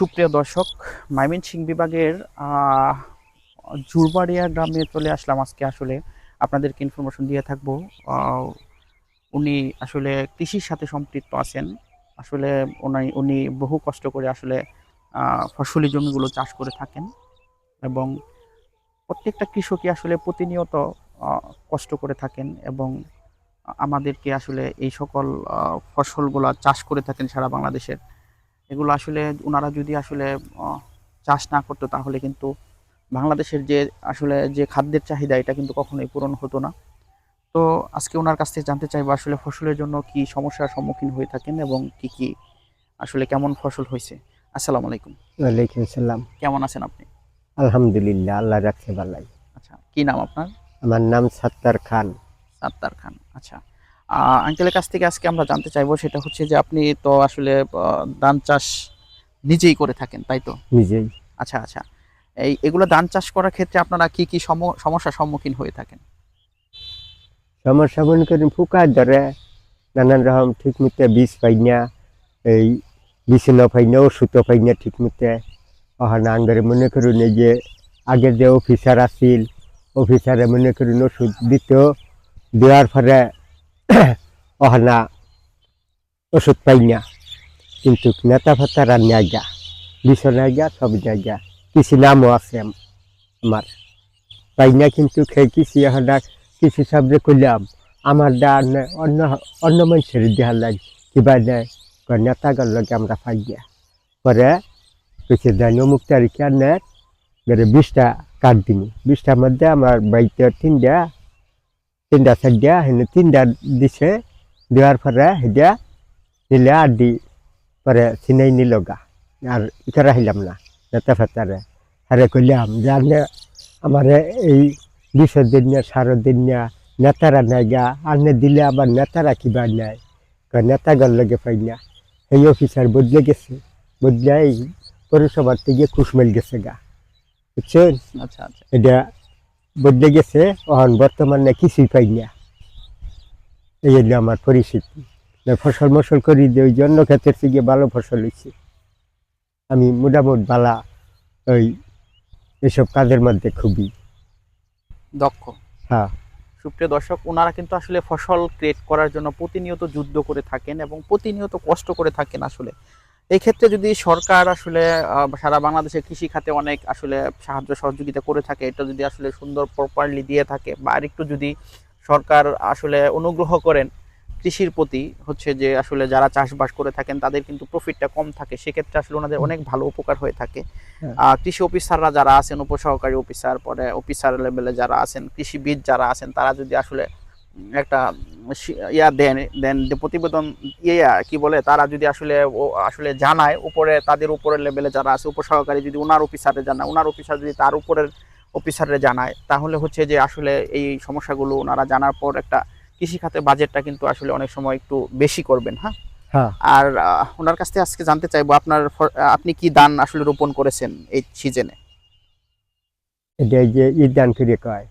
সুপ্রিয় দর্শক ময়মনসিং বিভাগের জুরবাড়িয়া গ্রামে চলে আসলাম আজকে আসলে। আপনাদেরকে ইনফরমেশন দিয়ে থাকব। উনি আসলে কৃষির সাথে সম্পৃক্ত আছেন। আসলে উনি উনি বহু কষ্ট করে আসলে ফসলি জমিগুলো চাষ করে থাকেন এবং প্রত্যেকটা কৃষকই আসলে প্রতিনিয়ত কষ্ট করে থাকেন এবং আমাদেরকে আসলে এই সকল ফসলগুলো চাষ করে থাকেন সারা বাংলাদেশের। এগুলো আসলে ওনারা যদি আসলে চাষ না করতো তাহলে কিন্তু বাংলাদেশের যে আসলে যে খাদ্যের চাহিদা এটা কিন্তু কখনোই পূরণ হতো না। তো আজকে ওনার কাছ থেকে জানতে চাইব আসলে ফসলের জন্য কি সমস্যার সম্মুখীন হয়ে থাকেন এবং কি কি আসলে কেমন ফসল হয়েছে। আসসালামু আলাইকুম। ওয়ালাইকুম আসসালাম। কেমন আছেন আপনি? আলহামদুলিল্লাহ আল্লাহ রাখছে ভালাই। আচ্ছা কি নাম আপনার? আমার নাম সাত্তার খান। সাত্তার খান আচ্ছা। আঙ্কেলের কাছ থেকে আজকে আমরা জানতে চাইব সেটা হচ্ছে যে আপনি তো আসলে ধান চাষ নিজেই করে থাকেন তাই তো? নিজেই। আচ্ছা আচ্ছা। এই এগুলো ধান চাষ করার ক্ষেত্রে আপনারা কি কি সম- সমস্যার সম্মুখীন হয়ে থাকেন? সমস্যা মনে করেন ফুকা ধরে নানান রকম ঠিক মতো বীজ পাই না এই বিছানা পাই না পাই না ঠিক মতো অহান আঙ্গারে মনে করুন এই যে আগে যে অফিসার আছিল অফিসারে মনে করুন ওষুধ দিত দেওয়ার পরে অহানা ওষুধ পাই না কিন্তু নেতা ফাতারা নেয় গা বিছানায় গা সব জায়গা কিছু নামও আছে আম- আমার। পাই না কিন্তু খেয়ে কিছু এখানে কিছু সাবজে করলাম আমার দা অন্য অন্য মানুষের দেহার লাগে কিবা নেয় নেতাগার লগে আমরা পাই গিয়া পরে কিছু দেয় অমুক তারিখে নেয় বিশটা কার্ড দিনি বিশটার মধ্যে আমার বাড়িতে তিনটা তিনটা চারটা হেনে তিনটা দিছে দেওয়ার পরে সেটা নিলে আর দি পরে চিনাই নিল গা। আর ইকারা হইলাম না নেতা ফেতারে হারে কইলাম জানে আমারে এই বিশের দিন নিয়ে সারের দিন নিয়ে নেতারা নেয় গা আর নে দিলে আবার নেতারা কিবা নেয় কয় নেতাগর লগে পাই না। এই অফিসার বদলে গেছে। বদলে এই পৌরসভার থেকে কুশমেল গেছে গা। বুঝছেন আচ্ছা আচ্ছা। এটা বদলে গেছে এখন বর্তমানে কিছুই পাই না। এই হলো আমার পরিস্থিতি। ফসল মসল করি দিয়ে ওই জন্য ক্ষেত্রের থেকে ভালো ফসল হয়েছে আমি মোটামুটি বালা ওই এসব কাজের মধ্যে খুবই। দক্ষ। হ্যাঁ। সুপ্রিয় দর্শক ওনারা কিন্তু আসলে ফসল ক্রিয়েট করার জন্য প্রতিনিয়ত যুদ্ধ করে থাকেন এবং প্রতিনিয়ত কষ্ট করে থাকেন আসলে। এই ক্ষেত্রে যদি সরকার আসলে সারা বাংলাদেশের কৃষি খাতে অনেক আসলে সাহায্য সহযোগিতা করে থাকে এটা যদি আসলে সুন্দর প্রপারলি দিয়ে থাকে বা আরেকটু যদি সরকার আসলে অনুগ্রহ করেন কৃষির প্রতি হচ্ছে যে আসলে যারা চাষবাস করে থাকেন তাদের কিন্তু প্রফিটটা কম থাকে সেক্ষেত্রে আসলে ওনাদের অনেক ভালো উপকার হয়ে থাকে হ্যাঁ। কৃষি অফিসাররা যারা আছেন উপসহকারী অফিসার পরে অফিসার লেভেলে যারা আছেন কৃষিবিদ যারা আছেন তারা যদি আসলে একটা ইয়া দেন দেন প্রতিবেদন ইয়া কি বলে তারা যদি আসলে আসলে জানায় উপরে তাদের উপরের লেভেলে যারা আছে উপসহকারী যদি ওনার অফিসারে জানায় ওনার অফিসার যদি তার উপরের অফিসারে জানায় তাহলে হচ্ছে যে আসলে এই সমস্যাগুলো ওনারা জানার পর একটা কৃষি খাতে বাজেটটা কিন্তু আসলে অনেক সময় একটু বেশি করবেন হ্যাঁ? হ্যাঁ। আর ওনার কাছ থেকে আজকে জানতে চাইব আপনার আপনি কি দান আসলে রোপণ করেছেন এই সিজনে এটা এই যে ই দান করে কয়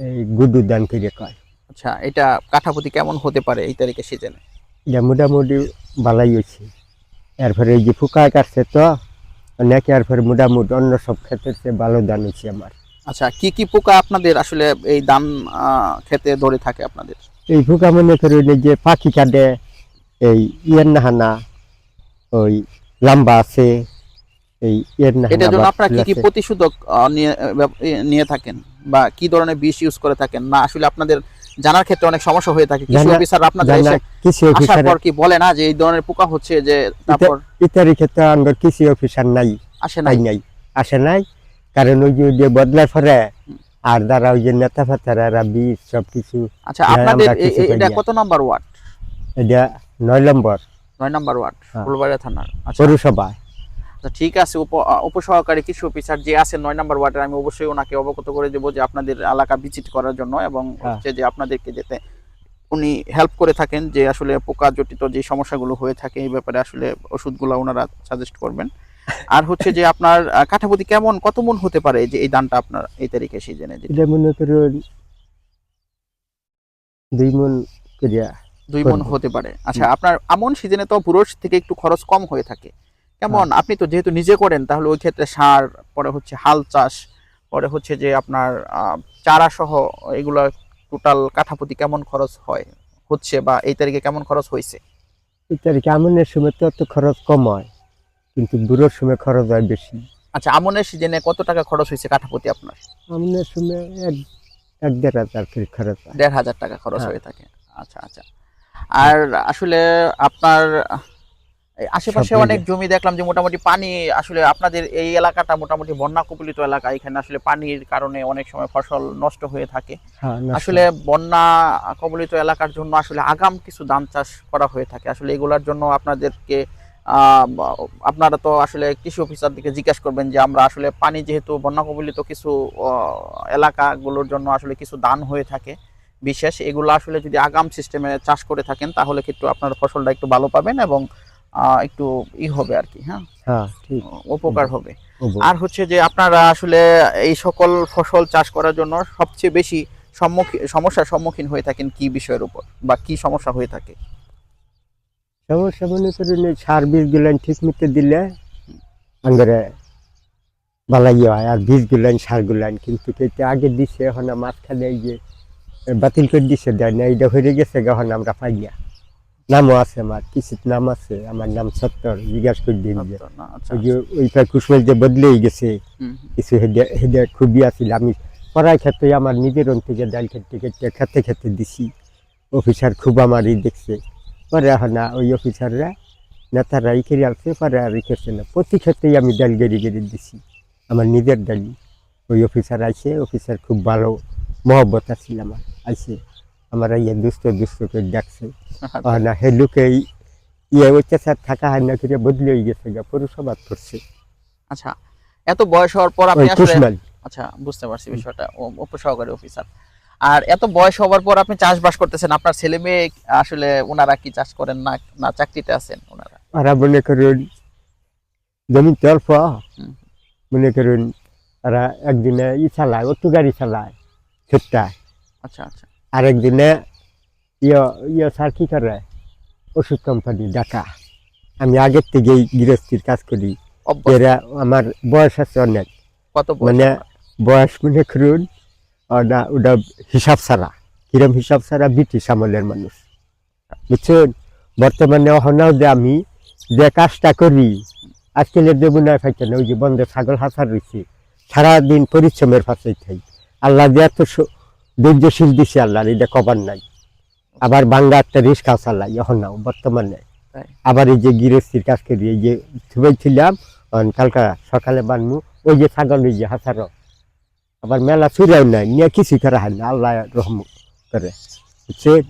এই গুদু দান করে কয়। আচ্ছা এটা কাঠাপতি কেমন হতে পারে এই তারিখে সিজনে? এটা মোটামুটি ভালাই হয়েছে। এরপরে এই যে ফুকা কাটছে তো অনেক এরপরে মোটামুটি অন্য সব ক্ষেত্রে চেয়ে ভালো দান হয়েছে আমার। আচ্ছা কি কি পোকা আপনাদের আসলে এই আহ, খেতে ধরে থাকে আপনাদের? এই ফুকা মনে করে এই যে পাখি কাটে এই ইয়ের নাহানা ওই লাম্বা আছে এই ইয়ের নাহানা এটার জন্য আপনারা কি কি। প্রতিষেধক নিয়ে নিয়ে থাকেন? বা কি ধরনের বিষ ইউজ করে থাকেন? না আসলে আপনাদের জানার ক্ষেত্রে অনেক সমস্যা হয়ে থাকে। কৃষি অফিসার আপনাদের এসে আসার অফিসার পর কি বলে না যে এই ধরনের পোকা হচ্ছে যে তারপর ইত্যাদি ক্ষেত্রে আমার কৃষি অফিসার নাই। আসে নাই। নাই। আসে নাই। কারণ ওই যে ওই যে বদলার পরে আর দ্বারা ওই যে নেতা ফাতারা বীজ সব কিছু আচ্ছা আপনাদের কিছু এটা কত নাম্বার ওয়ার্ড? এটা নয় নম্বর। নয় নাম্বার ওয়ার্ড হ্যাঁ। ফুলবাড়িয়া থানার। আচ্ছা। পৌরসভা। আচ্ছা, ঠিক আছে উপসহকারী কৃষি অফিসার যে আছেন নয় নাম্বার ওয়ার্ডের আমি অবশ্যই ওনাকে অবগত করে দেবো যে আপনাদের এলাকা ভিজিট করার জন্য এবং হ্যাঁ। হচ্ছে যে আপনাদেরকে যেতে উনি হেল্প করে থাকেন যে আসলে পোকা জটিত যে সমস্যাগুলো হয়ে থাকে এই ব্যাপারে আসলে ওষুধগুলো ওনারা সাজেস্ট করবেন। আর হচ্ছে যে আপনার কাঠাপতি কেমন কত মন হতে পারে যে এই দানটা আপনার এই তারিখে সিজনে এটা মনে করুন দুই মন করিয়া দুই মন হতে পারে। আচ্ছা আপনার আমন সিজনে তো পুরুষ থেকে একটু খরচ কম হয়ে থাকে। কেমন? আপনি তো যেহেতু নিজে করেন তাহলে ওই ক্ষেত্রে সার পরে হচ্ছে হাল চাষ পরে হচ্ছে যে আপনার চারা সহ এগুলো টোটাল কাঠাপতি কেমন খরচ হয়? হচ্ছে বা এই তারিখে কেমন খরচ হয়েছে? এই তারিখে আমনের সময় তো অত খরচ কম হয় কিন্তু বুড়োর সময় খরচ হয় বেশি। আচ্ছা আমনের সিজনে কত টাকা খরচ হয়েছে কাঠাপতি আপনার? আমনের সময় এক এক দেড় হাজার খরচ দেড় হাজার টাকা খরচ হ্যাঁ। হয়ে থাকে। আচ্ছা আচ্ছা। আর আসলে আপনার আশেপাশে অনেক জমি দেখলাম যে মোটামুটি পানি আসলে আপনাদের এই এলাকাটা মোটামুটি বন্যা কবলিত এলাকা। এখানে আসলে পানির কারণে অনেক সময় ফসল নষ্ট হয়ে থাকে। হ্যাঁ আসলে বন্যা কবলিত এলাকার জন্য আসলে আগাম কিছু ধান চাষ করা হয়ে থাকে। আসলে এগুলার জন্য আপনাদেরকে আহ, আপনারা তো আসলে কৃষি অফিসার দিকে জিজ্ঞাসা করবেন যে আমরা আসলে পানি যেহেতু বন্যা কবলিত কিছু এলাকাগুলোর জন্য আসলে কিছু দান হয়ে থাকে বিশেষ। এগুলো আসলে যদি আগাম সিস্টেমে চাষ করে থাকেন তাহলে কিন্তু আপনার ফসলটা একটু ভালো পাবেন এবং একটু ই হবে আর কি হ্যাঁ? হ্যাঁ উপকার হবে। আর হচ্ছে যে আপনারা আসলে এই সকল ফসল চাষ করার জন্য সবচেয়ে বেশি সম্মুখীন সমস্যার সম্মুখীন হয়ে থাকেন কি বিষয়ের উপর বা কি সমস্যা হয়ে থাকে? সমস্যা মনে করেন সার বীজ গুলান ঠিক মতো দিলে আঙ্গরে বালাই হয় আর বীজ গুলান সার গুলান কিন্তু আগে দিছে এখন মাঝখানে এই যে বাতিল করে দিছে দেয় না এইটা হয়ে গেছে এখন আমরা পাই না। নামও আছে আমার কিছু নাম আছে আমার নাম সত্তর জিজ্ঞাসা করে দিন যে। আচ্ছা ওই যে ওইটা কুসমেল যে বদলেই গেছে। কিছু হেডে হেডে খুবই আছিল। আমি পড়াই ক্ষেত্রে আমার নিজের অন থেকে ডাল খেতে খেতে খেতে খেতে দিছি। অফিসার খুব আমার আমারই দেখছে। পরে না ওই অফিসাররা নেতারা ই করে আসছে পরে আর ই না। প্রতি ক্ষেত্রেই আমি ডাল গেড়ি গেড়ি দিছি আমার নিজের ডালি ওই অফিসার আইসে অফিসার খুব ভালো মহব্বত আছিল আমার আইসে আমার ইয়ে দুস্থ করে ডাকছে আর না হে লোকে ইয়ে অত্যাচার থাকা হয় না করে বদলে গেছে গা পৌরসভা করছে। আচ্ছা এত বয়স হওয়ার পর আপনি আসলে আচ্ছা বুঝতে পারছি বিষয়টা উপসহকারী অফিসার। আর এত বয়স হওয়ার পর আপনি চাষবাস করতেছেন আপনার ছেলে মেয়ে আসলে ওনারা কি চাষ করেন না না চাকরিতে আছেন ওনারা ওরা মনে করুন জমিন তো অল্প। হুম। মনে করুন ওরা একদিনে ই চালায় অটো গাড়ি চালায় ছোট্টা। আচ্ছা আচ্ছা। আর একদিনে ইয়ে ইয়ে স্যার কি করে? ওষুধ কোম্পানি ডাকা। আমি আগের থেকেই গৃহস্থির কাজ করি। এরা আমার বয়স আছে অনেক। কত মানে বয়স মনে করুন ওটা ওটা হিসাব ছাড়া। কিরম হিসাব ছাড়া? ব্রিটিশ আমলের মানুষ। বুঝছেন? বর্তমানে অহনাও যে আমি যে কাজটা করি আজকাল দেবুনায় ফাইছে না ওই যে বন্ধে ছাগল হাসার রয়েছে সারাদিন পরিশ্রমের ফাঁসে খাই আল্লাহ যে এত ধৈর্যশীল দিছে আল্লাহ এটা কবার নাই আবার বাংলা একটা রিস্কা চালাই অহনাও বর্তমানে তাই। আবার এই যে গৃহস্থির কাজ করি এই যে ছিলাম কালকা সকালে বানমু ওই যে ছাগল ওই যে হাসারও আবার মেলা চুরাও নাই নিয়ে কিছু করা হয় না আল্লাহ রহম করে বুঝছেন?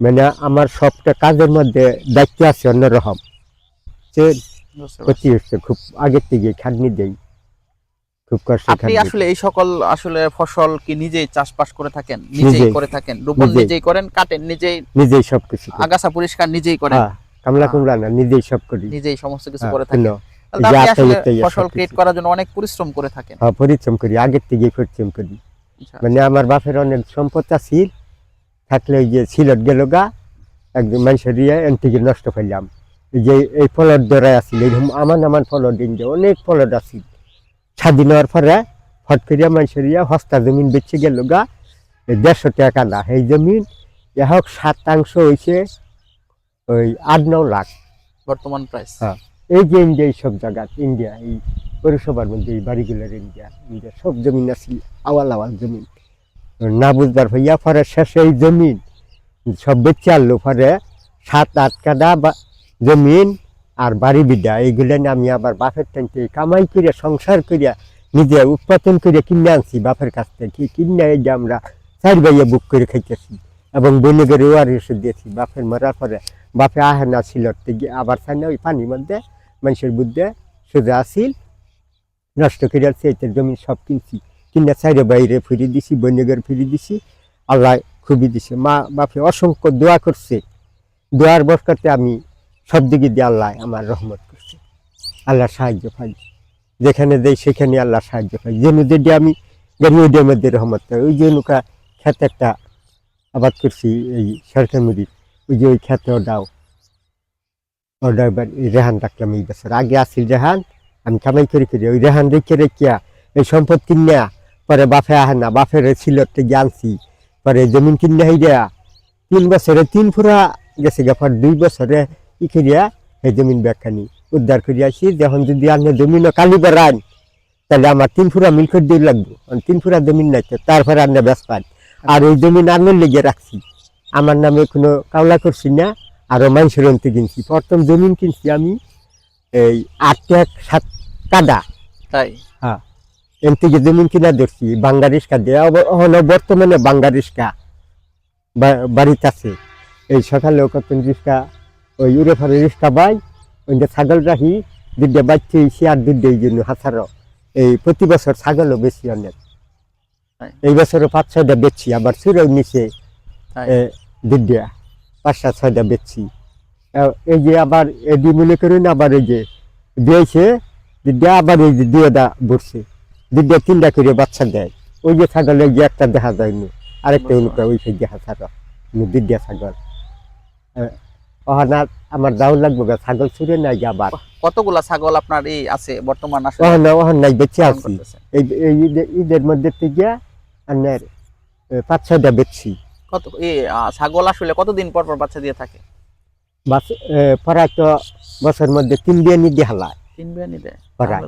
মানে আমার সবটা কাজের মধ্যে দায়িত্ব আছে অন্যরকম বুঝছেন? ক্ষতি হচ্ছে খুব আগের থেকে খাটনি দেই খুব কষ্ট আপনি আসলে এই সকল আসলে ফসল কি নিজেই চাষবাস করে থাকেন? নিজেই। করে থাকেন? রোপণ নিজেই। করেন? কাটেন? নিজেই নিজেই আগাছা পরিষ্কার নিজেই করেন? হ্যাঁ কামলা কুমলা না নিজেই সব করি। নিজেই সমস্ত কিছু হ্যাঁ, করে থাকেন। আসলে ফসল ক্রিয়েট করার জন্য অনেক পরিশ্রম করে থাকেন। হ্যাঁ পরিশ্রম করি আগের থেকে পরিশ্রম করি। আচ্ছা, মানে আমার বাপের অনেক সম্পদ আছিল থাকলে ওই যে সিলট গেল গা একদম মানুষের ইয়ে থেকে নষ্ট করলাম যে এই ফলর দ্বারাই আছিল এরকম আমান আমান দিন যে অনেক ফলর আছিল স্বাধীন হওয়ার পরে ফট করিয়া মানুষের ইয়ে হস্তা জমিন বেচে গেল গা দেড়শো টাকা না এই জমিন এ হোক শতাংশ হয়েছে ওই আট ন লাখ বর্তমান প্রাইস হ্যাঁ। এই যে ইন্ডিয়া এই সব জায়গা ইন্ডিয়া এই পৌরসভার মধ্যে এই বাড়িগুলোর ইন্ডিয়া ইন্ডিয়া সব জমিন আছে আওয়াল আওয়াল জমিন না বুঝবার হইয়া পরে শেষে এই জমিন সব বেচে আনলো পরে সাত আট কাদা বা জমিন আর বাড়ি বিদ্যা, এইগুলো নিয়ে আমি আবার বাপের টানতে কামাই করিয়া সংসার করিয়া নিজে উৎপাদন করিয়া কিনে আনছি বাপের কাছ থেকে। কিনে এই যে আমরা চার ভাইয়া বুক করে খাইতেছি এবং বৈনিকের ওয়ার এসে দিয়েছি। বাপের মরার পরে বাপে আহে না ছিল আবার চাই না ওই পানির মধ্যে মানুষের বুদ্ধে সোজা আসিল, নষ্ট করে সেইটার জমি সব কিনছি। কিনে চাইরে বাইরে ফিরে দিছি বন্যগর ফিরে দিছি, আল্লাহ খুবই দিছে। মা বাপে অসংখ্য দোয়া করছে। দোয়ার বরকতে আমি সব দিকে দিয়ে আল্লাহ আমার রহমত করছে। আল্লাহ সাহায্য পাই। যেখানে দেয় সেখানে আল্লাহ সাহায্য পাই। যে নদীটি আমি গাড়ি ওদের মধ্যে রহমত পাই। ওই যে নৌকা খেতে একটা আবাদ করছি, এই সরকার ওই যে ওই খেতেও দাও এই রেহান রাখলাম এই বছর। আগে আসিল রেহান, আমি কামাই করে করে, ওই রেহান রেখে রেখিয়া এই সম্পদ কিনিয়া পরে বাফে আহে না বাফের থেকে আনছি। পরে জমিন কিনে হইয়া তিন বছরে, তিন ফুরা গেছে গাফার দুই বছরে ই করিয়া এই জমিন ব্যাখ্যানি। উদ্ধার করিয়া আসি যখন যদি আপনি জমিনও কালি বেড়ান তাহলে আমার তিন ফুরা মিল করে দিয়ে লাগবো। তিন ফুরা জমিন নাই তো তারপরে আপনি ব্যাস পান আর ওই জমিন আন্নের লেগে রাখছি। আমার নামে কোনো কাওলা করছি না আরও মানুষের অন্তে কিনছি। প্রথম জমিন কিনছি আমি এই আট টাক সাত কাদা। তাই? এন থেকে জমিন কিনা ধরছি রিস্কা দিয়ে। অব- বর্তমানে বাঙ্গা রিস্কা বা- বাড়িতে আছে। এই সকালে কত রিস্কা ওই ইউরোফারের রিস্কা বাই ওই যে ছাগল রাখি দুধে বাচ্চা আর দুধ এই জন্য হাসারও এই প্রতি বছর ছাগলও বেশি অনেক এই বছরও পাঁচ ছয়টা বেচছি আবার সুরেও নিচে। দুধ পাঁচটা ছয়টা বেচছি এই যে আবার এডি মনে করুন আবার এই যে দিয়েছে দুধ আবার এই যে দিয়ে দা বসছে দুধটা তিনটা করে বাচ্চা দেয়। ওই যে ছাগল এই যে একটা দেখা যায়নি। আরেকটা অনুকা ওই সেই দেখা ছাগল দুধ ছাগল। অহনা আমার দাও লাগবে গা ছাগল ছুড়ে নাই গা আবার। কতগুলা ছাগল আপনার এই আছে বর্তমান আসলে? অহনা অহন নাই বেঁচে আছি। এই এই ঈদের মধ্যে থেকে আপনার পাঁচ ছয়টা বেচছি। কত এই ছাগল আসলে কতদিন পর পর বাচ্চা দিয়ে থাকে? বাস প্রায় তো বছর মধ্যে তিন দিয়ে নি দিয়ে হালায়। তিন বিয়ানি দেয়।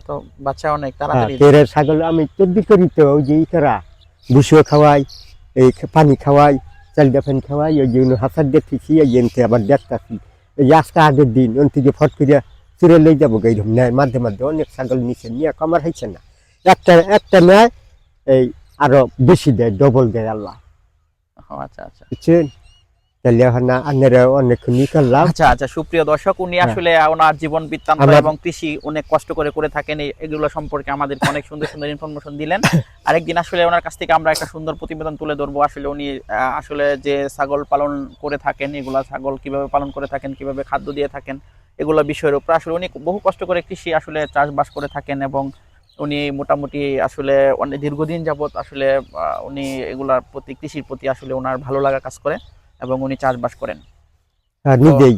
তো বাচ্চা অনেক হ্যাঁ, তাড়াতাড়ি তেরে ছাগল আমি তদ্বি করি তো ওই যে ই করা ভুষিও খাওয়াই এই পানি খাওয়াই চাল ডাফেন খাওয়াই ওই জন্য হাসার দেখতেছি এই জেনতে আবার দেখতেছি এই যে আজকে আগের দিন ওন থেকে ফট করিয়া চুরে লই যাব গাইরম নেয় মাঝে মাঝে অনেক ছাগল নিচে নিয়ে কমার হয়েছে না। একটা একটা নেয় এই আরও বেশি দেয় ডবল দেয় আল্লাহ। আচ্ছা আচ্ছা। বুঝছেন? তাহলে এখন আপনারা অনেকক্ষণ করলাম। আচ্ছা আচ্ছা সুপ্রিয় দর্শক উনি হ্যাঁ। আসলে ওনার জীবন বৃত্তান্ত এবং কৃষি অনেক কষ্ট করে করে থাকেন এগুলো সম্পর্কে আমাদের অনেক সুন্দর সুন্দর ইনফরমেশন দিলেন। আরেকদিন আসলে ওনার কাছ থেকে আমরা একটা সুন্দর প্রতিবেদন তুলে ধরবো। আসলে উনি আসলে যে ছাগল পালন করে থাকেন এগুলা ছাগল কীভাবে পালন করে থাকেন কীভাবে খাদ্য দিয়ে থাকেন এগুলো বিষয়ের উপর আসলে উনি বহু কষ্ট করে কৃষি আসলে চাষবাস করে থাকেন এবং উনি মোটামুটি আসলে অনেক দীর্ঘদিন যাবত আসলে উনি এগুলার প্রতি কৃষির প্রতি আসলে ওনার ভালো লাগা কাজ করে। এবং উনি চাষবাস করেন। নিজেই।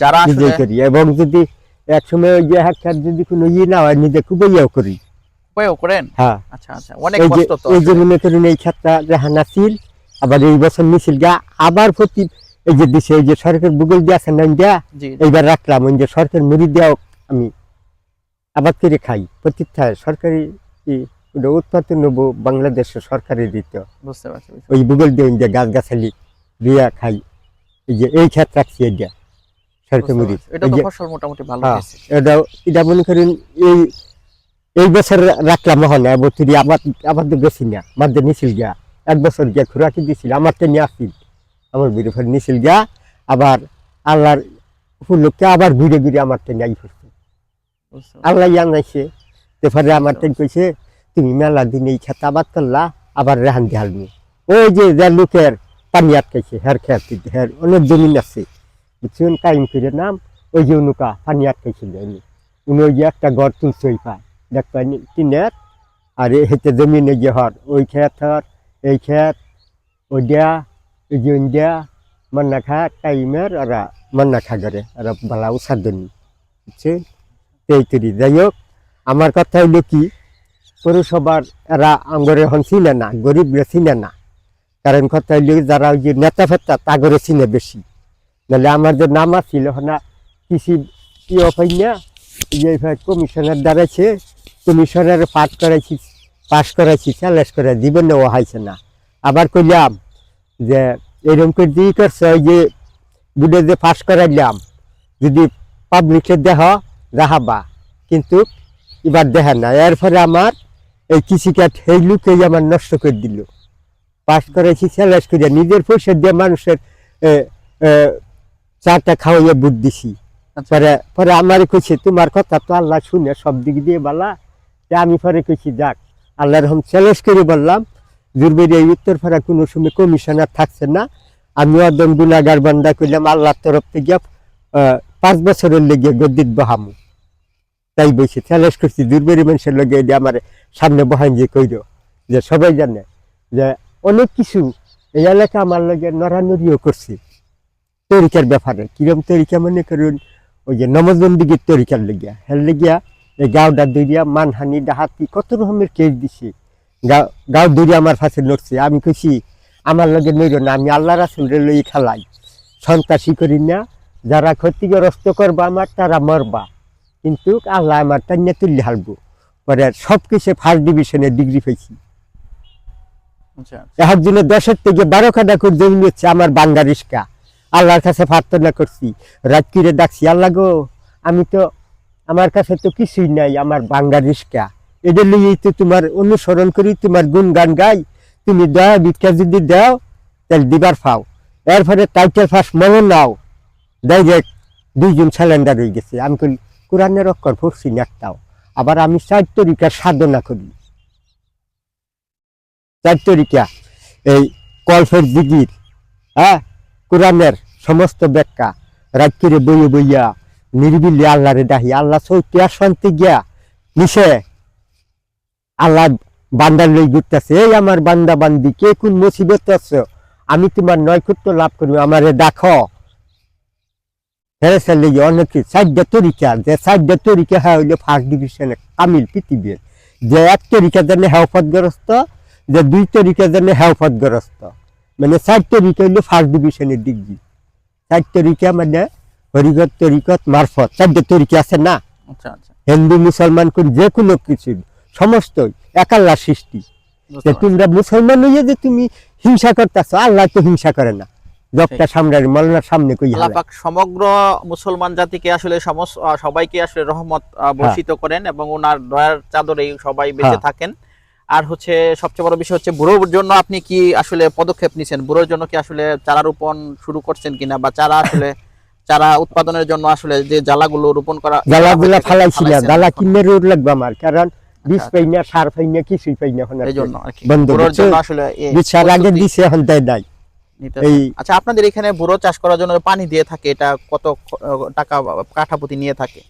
যারা নিজেই করি। এবং যদি এক সময় ওই যে হাত যদি কোনো ইয়ে না হয় নিজে খুবই ইয়েও করি। করেন? হ্যাঁ। আচ্ছা আচ্ছা অনেক কষ্ট তো এই যে মনে করেন এই রেহান আসিল আবার এই বছর মিছিল গা আবার প্রতি এই যে দিছে এই যে সরকার ভূগোল দিয়ে আছে না দিয়া এইবার রাখলাম। ওই যে সরকার মুড়ি দেওয়া আমি আবাদ করে খাই। প্রতিষ্ঠা সরকারি উৎপাদন নেব বাংলাদেশের সরকারের দিত। বুঝতে পারছি ওই ভূগোল দিয়ে গাছ গাছালি দিয়া খাই। এই যে এই ক্ষেত রাখছি এটা সরকার মুড়ি ফসল মোটামুটি ভালো হ্যাঁ। হয়েছে। এটা এটা মনে করেন এই এই বছর রাখলাম হলে বছর আবার আবার তো গেছি না মাঝে নিছিল গিয়া। এক বছর গিয়া খুরাকি দিছিল আমার তো নিয়ে আসছিল আমার বিরুদ্ধে নিছিল গিয়া আবার আল্লাহর উপলক্ষে আবার ঘুরে ঘুরে আমার তো নিয়ে পারছি। আল্লাহ জানাইছে তারপরে আমার তো কইছে তুমি মেলা দিন এই খেতে আবাদ করলা আবার রেহান দিহালনি ওই যে যে লোকের পানি আটকাইছে, হের খেত হের অনেক জমিন আছে। বুঝছেন? কাইম করে নাম, ওই যে উনুকা, পানি আটকাইছিল উনি। উনি ওই যে একটা ঘর তুলছে ওই পায় দেখ আর হেতে জমিন এই যে হর, ওই খেত হর, এই খেত ওই দেয়া ওই যে ওই দেয়া মন্না খা টাইমের ওরা মন্না খা করে ওরা বালা উসাদনি। বুঝছেন? এই তৈরি যাই হোক আমার কথা হইল কি, পৌরসভার এরা আঙ্গরে হন না গরিবরা চিনে না। কারণ কথা হইল যারা ওই যে নেতা ফেতা, তাগরে চিনে বেশি। নাহলে আমার যে নাম আছিল না, কৃষি কি অপাই না এই যে এবার কমিশনের দ্বারাছে কমিশনের পাঠ করাইছি পাস করাইছি, চ্যালেঞ্জ করে জীবনে ও হাইছে না। আবার কইলাম যে, এরকম করে দিয়ে করছে, ওই যে বুড়ে যে পাস করাইলাম, যদি পাবলিকের দেহ রাহাবা কিন্তু এবার দেখে না এরপরে আমার এই কৃষিকাজ সেই লোকেই আমার নষ্ট করে দিল। পাস করেছি চ্যালেঞ্জ করিয়া নিজের পয়সা দিয়ে মানুষের চাটা খাওয়াইয়া বুট দিছি। আচ্ছা। পরে পরে আমার কইছে তোমার কথা তো আল্লাহ শুনে সব দিক দিয়ে বলা। আমি পরে কইছি যাক আল্লাহ রহম চ্যালেঞ্জ করে বললাম। জুরবেরি এই উত্তর ফাড়া কোনো সময় কমিশনার থাকছে না। আমি একদম গুণাগার বান্দা করলাম আল্লাহর তরফ থেকে পাঁচ বছরের লেগে গদ্দিত বহামু। তাই বলছি চ্যালেঞ্জ করছি দুর্বেরি মানুষের লগে আমার সামনে বহান যে কইর। যে সবাই জানে যে অনেক কিছু এই এলাকা আমার লগে নড়ানড়িও করছে। তরিকার ব্যাপারে, কিরম তরিকা মনে করুন, ওই যে নমজন্দিগের তরিকার লেগিয়া হের লেগিয়া এই গাওডা দরিয়া মানহানি, ডাহাতি, কত রকমের কেস দিছে। গাও গাও দরিয়া আমার কাছে লড়ছে। আমি কইছি, আমার লগে নইর না, আমি আল্লাহ রাসুলের লই খেলাই। সন্ত্রাসী করি না, যারা ক্ষতিগ্রস্ত করবা আমার, তারা মরবা। কিন্তু আল্লাহ আমার টান্না তুললে হালবো। পরে সব কিছু ফার্স্ট ডিভিশনের ডিগ্রি পেয়েছি আচ্ছা এক দিনে দশের থেকে বারো খাটা করে জমি হচ্ছে আমার বাঙ্গা রিস্কা। আল্লাহর কাছে প্রার্থনা করছি, রাত কিরে ডাকছি, আল্লাহ গো, আমি তো, আমার কাছে তো কিছুই নাই আমার বাঙ্গা রিস্কা। এটা লিয়েই তো তোমার অনুসরণ করি, তোমার গুণ গান গাই। তুমি দয়া ভিক্ষা যদি দাও, তাহলে দিবার পাও। এরপরে টাইটেল ফার্স্ট মনে নাও। ডাইরেক্ট দুইজন স্যালেন্ডার হয়ে গেছে। আমি কই, কোরআনের অক্ষর না একটাও। আবার আমি চার তরিকার সাধনা করি। চার তরিকা এই কলফের জিগির হ্যাঁ? কোরআনের সমস্ত ব্যাখ্যা রাত্রিরে বইয়ে বইয়া নির্বিলি আল্লাহরে ডাহি আল্লাহ চৌকি আর শান্তি গিয়া নিশে আল্লাহ বান্দার লই ঘুরতেছে। এই আমার বান্দা বান্দি, কে কোন মুসিবত আছো? আমি তোমার নৈকট্য লাভ করব। আমারে দেখো হেরেসের লেগে অনেক চারটা তরিকা, যে চারটা তরিকা হ্যাঁ হইল ফার্স্ট ডিভিশনে কামিল পৃথিবীর। যে এক তরিকা জানে হেফতগ্রস্ত যে দুই তরিকা জানে হেফতগ্রস্ত মানে চার তরিকা হইল ফার্স্ট ডিভিশনের ডিগ্রি। চার তরিকা মানে হরিগত তরিকত মারফত। চারটে তরিকা আছে না? আচ্ছা আচ্ছা। হিন্দু মুসলমান কোন যে কোনো কিছু। সমস্তই একাল্লা সৃষ্টি। যে। তোমরা মুসলমান হইয়া যে তুমি হিংসা করতেছ আল্লাহ তো হিংসা করে না। জবটা সামনে মলনার সামনে কই আল্লাহ সমগ্র মুসলমান জাতিকে আসলে সবাইকে আসলে রহমত আহ, বর্ষিত করেন এবং ওনার দয়ার চাদরে সবাই বেঁচে হ্যাঁ। থাকেন। আর হচ্ছে সবচেয়ে বড় বিষয় হচ্ছে বুড়োর জন্য আপনি কি আসলে পদক্ষেপ নিছেন? বুড়োর জন্য কি আসলে চারা রোপণ শুরু করছেন কিনা বা চারা আসলে চারা উৎপাদনের জন্য আসলে যে জ্বালাগুলো রোপণ করা জ্বালাগুলা ফালাইছি না জ্বালা কিনে রোড লাগবে আমার কারণ বীজ। পাই না সার পাই না কিছুই পাই না এখন জন্য বন্ধ আসলে বীজ সার আগে দিছে এখন দেয় নাই। আচ্ছা আপনাদের এখানে বুড়ো চাষ করার জন্য পানি দিয়ে থাকে এটা কত টাকা কাঠাপতি নিয়ে থাকে?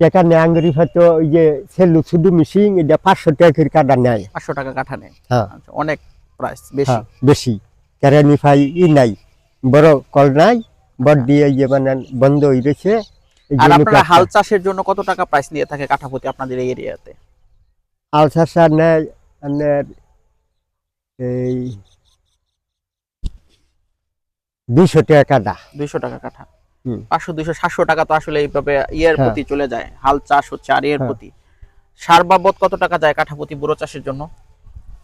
এখানে আঙ্গুরি হয়তো ওই যে সেলু শুধু মিশিং এটা পাঁচশো টাকা করে কাটা নেয়। পাঁচশো টাকা কাঠা নেয়। হ্যাঁ। আচ্ছা, অনেক প্রাইস বেশি হ্যাঁ, বেশি। কেরানি ফাই ই নাই বড় কল নাই বড় দিয়ে ইয়ে মানে বন্ধ হয়ে রয়েছে আর আপনারা হাল চাষের জন্য কত টাকা প্রাইস নিয়ে থাকে কাঠাপতি আপনাদের এই এরিয়াতে আলসাসা নেয় আপনার এই দুইশো টাকা কাটা দুইশো টাকা কাঠা। পাঁচশো দুইশো সাতশো টাকা তো আসলে এইভাবে ইয়ের হ্যাঁ। প্রতি চলে যায়। হাল চাষ হচ্ছে আর ইয়ের হ্যাঁ। প্রতি। সার বাবদ কত টাকা যায় কাঠাপতি বুড়ো চাষের জন্য?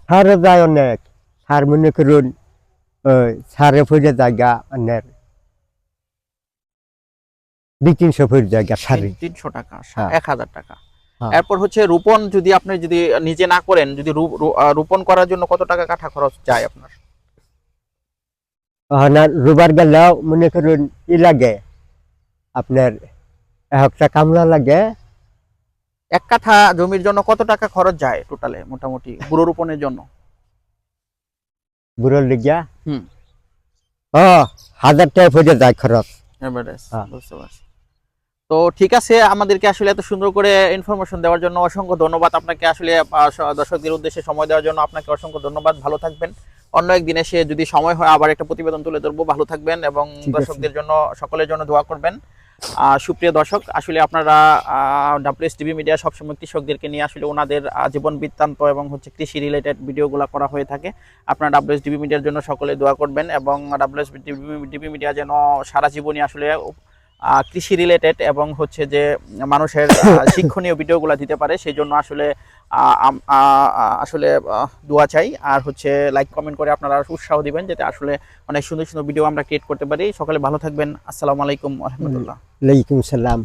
সারে যায় অনেক। সার মনে করুন সারে ফুটে জায়গা অনেক। দুই তিনশো ফুট জায়গা সারে। তিনশো টাকা হ্যাঁ। এক হাজার টাকা। এরপর হচ্ছে রোপণ যদি আপনি যদি নিজে না করেন যদি রোপণ করার জন্য কত টাকা কাঠা খরচ যায় আপনার? আর রোবার গেলেও মনে করুন ই লাগে। আপনার একটা কামলা লাগে। এক কাঠা জমির জন্য কত টাকা খরচ যায় টোটালে মোটামুটি বুড়ো রোপণের জন্য? বুড়োর লিগিয়া? হুম। ও হাজার টাকা ফুটে যায় খরচ। হ্যাঁ। বুঝতে পারছি। তো ঠিক আছে আমাদেরকে আসলে এত সুন্দর করে ইনফরমেশন দেওয়ার জন্য অসংখ্য ধন্যবাদ। আপনাকে আসলে দর্শকদের উদ্দেশ্যে সময় দেওয়ার জন্য আপনাকে অসংখ্য ধন্যবাদ। ভালো থাকবেন। অন্য একদিন এসে যদি সময় হয় আবার একটা প্রতিবেদন তুলে ধরবো। ভালো থাকবেন এবং দর্শকদের জন্য সকলের জন্য দোয়া করবেন। সুপ্রিয় দর্শক আসলে আপনারা ডাব্লিউএস টিভি মিডিয়া সবসময় কৃষকদেরকে নিয়ে আসলে ওনাদের জীবন বৃত্তান্ত এবং হচ্ছে কৃষি রিলেটেড ভিডিওগুলো করা হয়ে থাকে। আপনারা ডাব্লিউএস টিভি মিডিয়ার জন্য সকলে দোয়া করবেন এবং ডাব্লিউএস টিভি মিডিয়া যেন সারা জীবনই আসলে কৃষি রিলেটেড এবং হচ্ছে যে মানুষের শিক্ষণীয় ভিডিওগুলো দিতে পারে সেই জন্য আসলে আসলে দোয়া চাই। আর হচ্ছে লাইক কমেন্ট করে আপনারা উৎসাহ দিবেন, যাতে আসলে অনেক সুন্দর সুন্দর ভিডিও আমরা ক্রিয়েট করতে পারি। সকালে ভালো থাকবেন। আসসালামু আলাইকুম রহমতুল্লাহ। আলাইকুম সালাম।